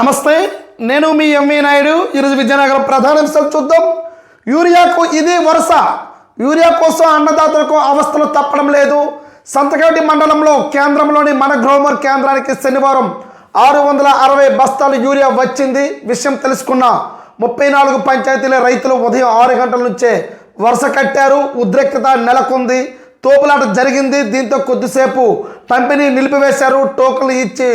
నమస్తే నేను మీ ఎంవి నాయుడు ఈరోజు విజయనగరం ప్రధాన అంశాలు చూద్దాం. యూరియాకు ఇది వరుస. యూరియా కోసం అన్నదాతలకు అవస్థలు తప్పడం లేదు. సంతకటి మండలంలో కేంద్రంలోని మన గ్రోమర్ కేంద్రానికి శనివారం ఆరు వందల అరవై బస్తాలు యూరియా వచ్చింది. విషయం తెలుసుకున్న ముప్పై నాలుగు పంచాయతీల రైతులు ఉదయం ఆరు గంటల నుంచే వరుస కట్టారు. ఉద్రిక్తత నెలకొంది. తోపులాట జరిగింది. దీంతో కొద్దిసేపు పంపిణీ నిలిపివేశారు. టోకన్లు ఇచ్చి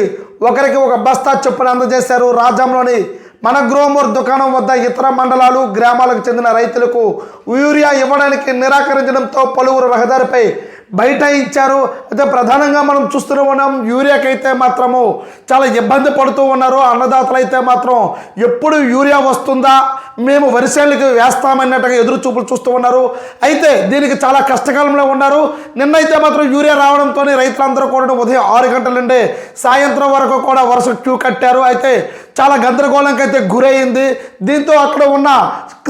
ఒకరికి ఒక బస్తా చొప్పున అందజేశారు. రాజ్యంలోని మన గ్రోమూర్ దుకాణం వద్ద ఇతర మండలాలు గ్రామాలకు చెందిన రైతులకు యూరియా ఇవ్వడానికి నిరాకరించడంతో పలువురు రహదారిపై బయట ఇచ్చారు. అయితే ప్రధానంగా మనం చూస్తూనే ఉన్నాం యూరియాకైతే మాత్రము చాలా ఇబ్బంది పడుతూ ఉన్నారు. అన్నదాతలు అయితే మాత్రం ఎప్పుడు యూరియా వస్తుందా మేము వరిసేళ్ళకి వేస్తామన్నట్టుగా ఎదురు చూపులు చూస్తూ ఉన్నారు. అయితే దీనికి చాలా కష్టకాలంలో ఉన్నారు. నిన్నైతే మాత్రం యూరియా రావడంతో రైతులందరూ కూడా ఉదయం ఆరు గంటల నుండి సాయంత్రం వరకు కూడా వరుస క్యూ కట్టారు. అయితే చాలా గందరగోళంకి అయితే గురయింది దీంతో అక్కడ ఉన్న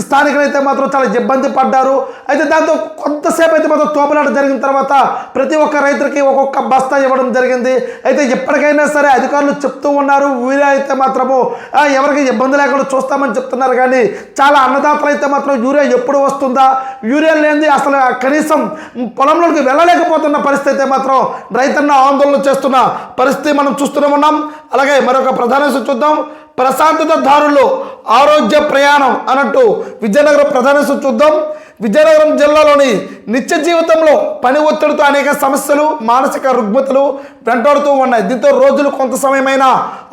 స్థానికులైతే మాత్రం చాలా ఇబ్బంది పడ్డారు. అయితే దాంతో కొంతసేపు అయితే మాత్రం తోపలాట జరిగిన తర్వాత ప్రతి ఒక్క రైతులకి ఒక్కొక్క బస్తా ఇవ్వడం జరిగింది. అయితే ఎప్పటికైనా సరే అధికారులు చెప్తూ ఉన్నారు యూరియా అయితే మాత్రము ఎవరికి ఇబ్బంది లేకుండా చూస్తామని చెప్తున్నారు. కానీ చాలా అన్నదాతలు అయితే మాత్రం యూరియా ఎప్పుడు వస్తుందా? యూరియా లేనిది అసలు కనీసం పొలంలోకి వెళ్ళలేకపోతున్న పరిస్థితి అయితే మాత్రం రైతన్న ఆందోళన చేస్తున్న పరిస్థితి మనం చూస్తూనే ఉన్నాం. అలాగే మరొక ప్రధాన చూద్దాం. ప్రశాంతత దారులు ఆరోగ్య ప్రయాణం అన్నట్టు విజయనగరం ప్రధాన చూద్దాం. విజయనగరం జిల్లాలోని నిత్య జీవితంలో పని ఒత్తిడితో అనేక సమస్యలు మానసిక రుగ్మతలు వెంటాడుతూ ఉన్నాయి. దీంతో రోజులు కొంత సమయమైనా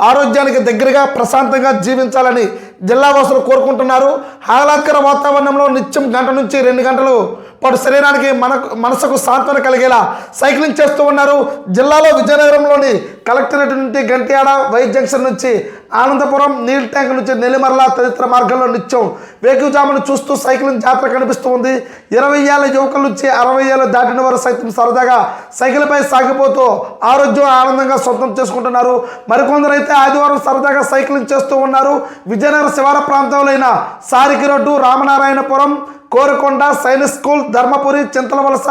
ఆరోగ్యానికి దగ్గరగా ప్రశాంతంగా జీవించాలని జిల్లావాసులు కోరుకుంటున్నారు. ఆహ్లాదకర వాతావరణంలో నిత్యం గంట నుంచి రెండు గంటలు వాడు శరీరానికి మనకు మనసుకు సాంత్వన కలిగేలా సైక్లింగ్ చేస్తూ ఉన్నారు. జిల్లాలో విజయనగరంలోని కలెక్టరేట్ నుండి గంట్యాడ వై జంక్షన్ నుంచి ఆనందపురం నీళ్ళ ట్యాంక్ నుంచి నెల్లిమర్ల తదితర మార్గాల్లో నిత్యం వేకుజామును చూస్తూ సైక్లింగ్ జాతర కనిపిస్తూ ఉంది. ఇరవై ఏళ్ళ యువకుల నుంచి అరవై ఏళ్ళు దాటిన వారు సైతం సరదాగా సైకిల్పై సాగిపోతూ ఆరోగ్యం ఆనందంగా సొంతం చేసుకుంటున్నారు. మరికొందరు అయితే ఆదివారం సరదాగా సైక్లింగ్ చేస్తూ ఉన్నారు. విజయనగరం శివార ప్రాంతంలో అయిన సారికి రోడ్డు రామనారాయణపురం కోరకొండ సైనిక్ స్కూల్ ధర్మపురి చింతలవలస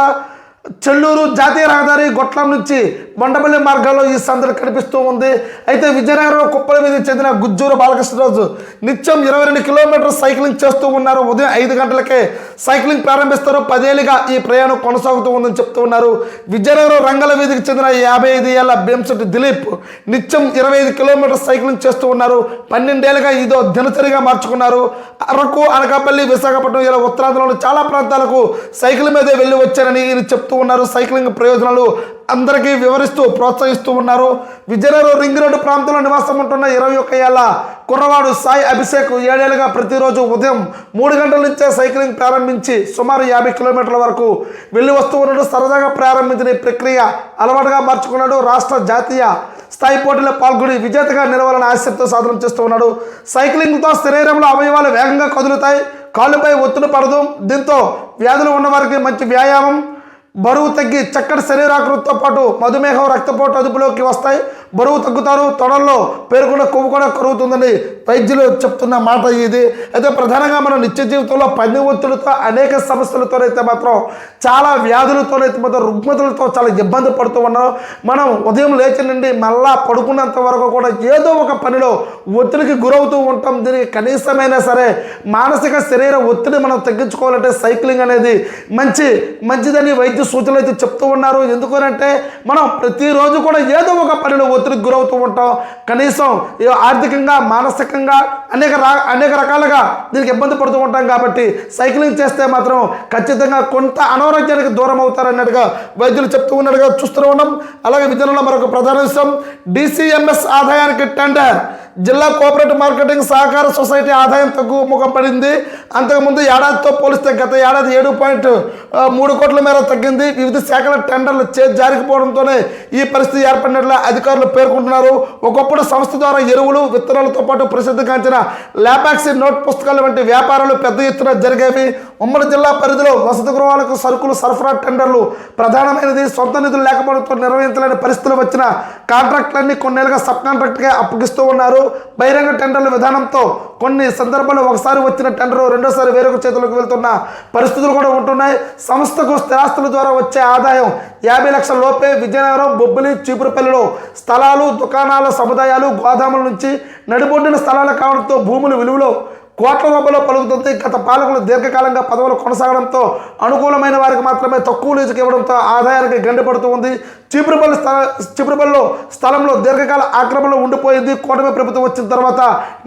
చెల్లూరు జాతీయ రహదారి గొట్లం నుంచి మండపల్లి మార్గాల్లో ఈ సందడి కనిపిస్తూ ఉంది. అయితే విజయనగరం కుప్పల మీద చెందిన గుజ్జూరు బాలకృష్ణరాజు నిత్యం ఇరవై రెండు కిలోమీటర్లు సైక్లింగ్ చేస్తూ ఉన్నారు. ఉదయం ఐదు గంటలకే సైక్లింగ్ ప్రారంభిస్తారు. పదేళ్ళుగా ఈ ప్రయాణం కొనసాగుతూ ఉందని చెప్తూ ఉన్నారు. విజయనగరం రంగల వీధికి చెందిన యాభై ఐదు ఏళ్ళ భీమశెట్టి దిలీప్ నిత్యం ఇరవై ఐదు కిలోమీటర్లు సైక్లింగ్ చేస్తూ ఉన్నారు. పన్నెండేళ్ళుగా ఇదో దినచరిగా మార్చుకున్నారు. అరకు అనకాపల్లి విశాఖపట్నం ఇలా ఉత్తరాంధ్రలోని చాలా ప్రాంతాలకు సైకిల్ మీదే వెళ్ళి వచ్చారని ఈయన చెప్తూ ఉన్నారు. సైక్లింగ్ ప్రయోజనాలు అందరికీ వివరిస్తూ ప్రోత్సహిస్తూ ఉన్నారు. విజయనగరం రింగ్ రోడ్డు ప్రాంతంలో నివాసం ఉంటున్న ఇరవై ఒక్క ఏళ్ళ కుర్రవాడు సాయి అభిషేక్ ఏడేళ్ళుగా ప్రతిరోజు ఉదయం మూడు గంటల నుంచే సైక్లింగ్ ప్రారంభించి సుమారు యాభై కిలోమీటర్ల వరకు వెళ్ళి వస్తూ ఉన్నాడు. సరదాగా ప్రారంభించిన ఈ ప్రక్రియ అలవాటుగా మార్చుకున్నాడు. రాష్ట్ర జాతీయ స్థాయి పోటీలో పాల్గొని విజేతగా నిలవాలని ఆసక్తితో సాధన చేస్తూ ఉన్నాడు. సైక్లింగ్తో శరీరంలో అవయవాలు వేగంగా కదులుతాయి. కాళ్ళుపై ఒత్తిడి పడదు. దీంతో వ్యాధులు ఉన్నవారికి మంచి వ్యాయామం బరువు తగ్గి చక్కటి శరీరాకృతితో పాటు మధుమేహం రక్తపోటు అదుపులోకి వస్తాయి. బరువు తగ్గుతారు తొడల్లో పేరుకున్న కొవ్వు కూడా కరుగుతుందని వైద్యులు చెప్తున్న మాట ఇది. అయితే ప్రధానంగా మనం నిత్య జీవితంలో పని ఒత్తిడితో అనేక సమస్యలతోనైతే మాత్రం చాలా వ్యాధులతోనైతే మాత్రం రుగ్మతులతో చాలా ఇబ్బంది పడుతూ ఉన్నాం. మనం ఉదయం లేచి నుండి మళ్ళా పడుకున్నంత వరకు కూడా ఏదో ఒక పనిలో ఒత్తిడికి గురవుతూ ఉంటాం. దీనికి కనీసమైనా సరే మానసిక శరీర ఒత్తిడి మనం తగ్గించుకోవాలంటే సైక్లింగ్ అనేది మంచి మంచిదని వైద్య సూచనలు అయితే చెప్తూ ఉన్నారు. ఎందుకనంటే మనం ప్రతిరోజు కూడా ఏదో ఒక పనిలో ఒత్తిడికి గురవుతూ ఉంటాం. కనీసం ఆర్థికంగా మానసికంగా అనేక రా అనేక రకాలుగా దీనికి ఇబ్బంది పడుతూ ఉంటాం కాబట్టి సైక్లింగ్ చేస్తే మాత్రం ఖచ్చితంగా కొంత అనారోగ్యానికి దూరం అవుతారన్నట్టుగా వైద్యులు చెప్తూ ఉన్నట్టుగా చూస్తూ ఉన్నాం. అలాగే విద్యలో మరొక ప్రధాన విషయం డిసిఎంఎస్ ఆదాయానికి టెండర్. జిల్లా కోఆపరేటివ్ మార్కెటింగ్ సహకార సొసైటీ ఆదాయం తగ్గుముఖం పడింది. అంతకుముందు ఏడాదితో పోలిస్తే గత ఏడాది ఏడు పాయింట్ మూడు కోట్ల మేర తగ్గింది. వివిధ శాఖల టెండర్లు చే జారిపోవడంతోనే ఈ పరిస్థితి ఏర్పడినట్లు అధికారులు పేర్కొంటున్నారు. ఒకప్పుడు సంస్థ ద్వారా ఎరువులు విత్తనాలతో పాటు ప్రసిద్ధిగాంచిన ల్యాపాక్సీ నోట్ పుస్తకాలు వంటి వ్యాపారాలు పెద్ద ఎత్తున జరిగేవి. ఉమ్మడి జిల్లా పరిధిలో వసతి గృహాలకు సరుకులు సరఫరా టెండర్లు ప్రధానమైనది. సొంత నిధులు లేకపోవడంతో నిర్వహించలేని పరిస్థితులు వచ్చిన కాంట్రాక్టులన్నీ కొన్నేళ్ళుగా సబ్ కాంట్రాక్ట్గా అప్పగిస్తూ ఉన్నారు. బహిరంగ టెండర్ల విధానంతో కొన్ని సందర్భాల్లో ఒకసారి వచ్చిన టెండర్ రెండోసారి వేరొక చేతులకు వెళ్తున్న పరిస్థితులు కూడా ఉంటున్నాయి. సంస్థకు స్థిరాస్తుల ద్వారా వచ్చే ఆదాయం యాభై లక్షల లోపే విజయనగరం బొబ్బిలి చీపురుపల్లిలో స్థలాలు దుకాణాల సముదాయాలు గోదాముల నుంచి నడిబొడ్డిన స్థలాలు కావడంతో భూముల విలువలో కోట్ల రూపాయలు పలుకుతుంది. గత పాలకులు దీర్ఘకాలంగా పదవులు కొనసాగడంతో అనుకూలమైన వారికి మాత్రమే తక్కువ లీజుకు ఇవ్వడంతో ఆదాయానికి గండిపడుతూ ఉంది. చీపురుపల్లి స్థల చీపురుపల్లిలో స్థలంలో దీర్ఘకాల ఆక్రమణలో ఉండిపోయింది. కూటమి ప్రభుత్వం వచ్చిన తర్వాత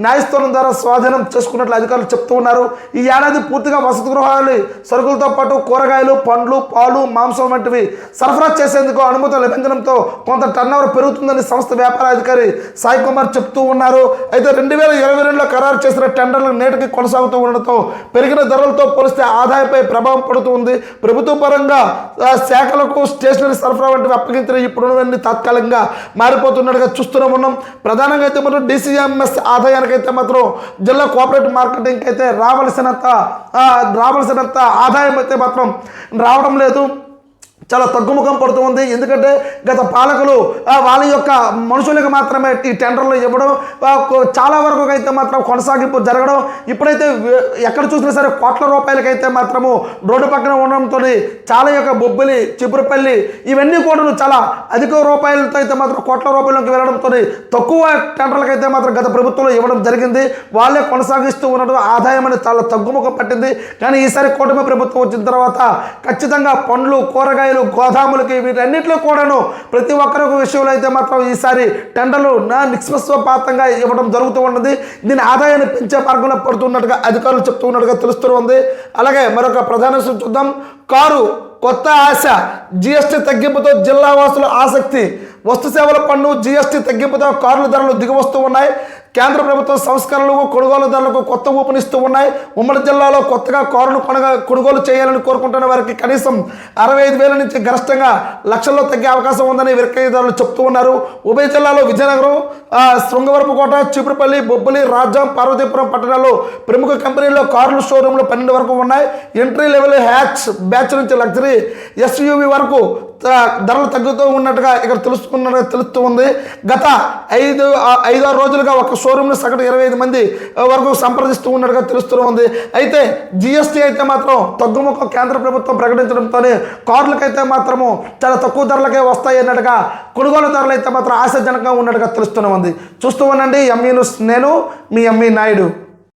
న్యాయస్థానం ద్వారా స్వాధీనం చేసుకున్నట్లు అధికారులు చెప్తూ ఉన్నారు. ఈ ఏడాది పూర్తిగా వసతి గృహాలు సరుకులతో పాటు కూరగాయలు పండ్లు పాలు మాంసం వంటివి సరఫరా చేసేందుకు అనుమతి లభించడంతో కొంత టర్నోవర్ పెరుగుతుందని సంస్థ వ్యాపార అధికారి సాయి కుమార్ చెప్తూ ఉన్నారు. అయితే రెండు వేల ఇరవై రెండులో ఖరారు చేసిన టెండర్లు నేటికి కొనసాగుతూ ఉండడంతో పెరిగిన ధరలతో పోలిస్తే ఆదాయంపై ప్రభావం పడుతుంది ప్రభుత్వ పరంగా శాఖలకు స్టేషనరీ సరఫరా వంటివి అప్పగించిన ఇప్పుడున్నవన్నీ తాత్కాలికంగా మారిపోతున్నట్టుగా చూస్తూనే ఉన్నాం. ప్రధానంగా అయితే మాత్రం డిసిఎంఎస్ ఆదాయానికి అయితే మాత్రం జిల్లా కోఆపరేటివ్ మార్కెటింగ్కి అయితే రావలసినంత రావలసినంత ఆదాయం అయితే మాత్రం రావడం లేదు. చాలా తగ్గుముఖం పడుతుంది ఎందుకంటే గత పాలకులు వాళ్ళ యొక్క మనుషులకు మాత్రమే ఈ టెండర్లు ఇవ్వడం చాలా వరకు అయితే మాత్రం కొనసాగింపు జరగడం ఇప్పుడైతే ఎక్కడ చూసినా సరే కోట్ల రూపాయలకైతే మాత్రము రోడ్డు పక్కన ఉండడంతో చాలా యొక్క బొబ్బిలి చిపురుపల్లి ఇవన్నీ కూడా చాలా అధిక రూపాయలతో అయితే మాత్రం కోట్ల రూపాయలకి వెళ్ళడంతో తక్కువ టెండర్లకైతే మాత్రం గత ప్రభుత్వంలో ఇవ్వడం జరిగింది. వాళ్ళే కొనసాగిస్తూ ఉండడం ఆదాయం అనేది చాలా తగ్గుముఖం పట్టింది. కానీ ఈసారి కూటమి ప్రభుత్వం వచ్చిన తర్వాత ఖచ్చితంగా పండ్లు కూరగాయలు గోదాములకి వీటన్నిటిలో కూడాను ప్రతి ఒక్కరికి విషయంలో అయితే మాత్రం ఈసారి టెండర్లు నా నిష్పక్షపాతంగా ఇవ్వడం జరుగుతూ ఉన్నది. దీని ఆదాయాన్ని పెంచే మార్గంలో పడుతున్నట్టుగా అధికారులు చెప్తూ ఉన్నట్టుగా తెలుస్తూ ఉంది. అలాగే మరొక ప్రధాన విషయం చూద్దాం. కారు కొత్త ఆశ జిఎస్టీ తగ్గింపుతో జిల్లా వాసుల ఆసక్తి. వస్తు సేవల పన్ను జిఎస్టీ తగ్గింపుతో కార్ల ధరలు దిగువస్తూ ఉన్నాయి. కేంద్ర ప్రభుత్వం సంస్కరణలకు కొనుగోలుదారులకు కొత్త ఊపునిస్తూ ఉన్నాయి. ఉమ్మడి జిల్లాలో కొత్తగా కారును కొనగా కొనుగోలు చేయాలని కోరుకుంటున్న వారికి కనీసం అరవై ఐదు వేల నుంచి గరిష్టంగా లక్షల్లో తగ్గే అవకాశం ఉందని విక్రయదారులు చెప్తూ ఉన్నారు. ఉభయ జిల్లాలో విజయనగరం శృంగవరపుకోట చిపురుపల్లి బొబ్బలి రాజ్యం పార్వతీపురం పట్టణాల్లో ప్రముఖ కంపెనీల్లో కార్లు షోరూంలు పన్నెండు వరకు ఉన్నాయి. ఎంట్రీ లెవెల్ హ్యాచ్ బ్యాచ్ నుంచి లగ్జరీ ఎస్యూవి వరకు ధరలు తగ్గుతూ ఉన్నట్టుగా ఇక్కడ తెలుసుకున్నట్టుగా తెలుస్తూ ఉంది. గత ఐదు ఆ, ఐదు ఆరు రోజులుగా ఒక షోరూమ్లో సగటు ఇరవై ఐదు మంది వరకు సంప్రదిస్తూ ఉన్నట్టుగా తెలుస్తూ ఉంది. అయితే జిఎస్టీ అయితే మాత్రం తగ్గుముఖం కేంద్ర ప్రభుత్వం ప్రకటించడంతో కార్లకైతే మాత్రము చాలా తక్కువ ధరలకే వస్తాయి అన్నట్టుగా కొనుగోలు ధరలు అయితే మాత్రం ఆశాజనకంగా ఉన్నట్టుగా తెలుస్తూనే ఉంది. చూస్తూ ఉండండి ఎంఈ నేను మీ ఎంఈ నాయుడు.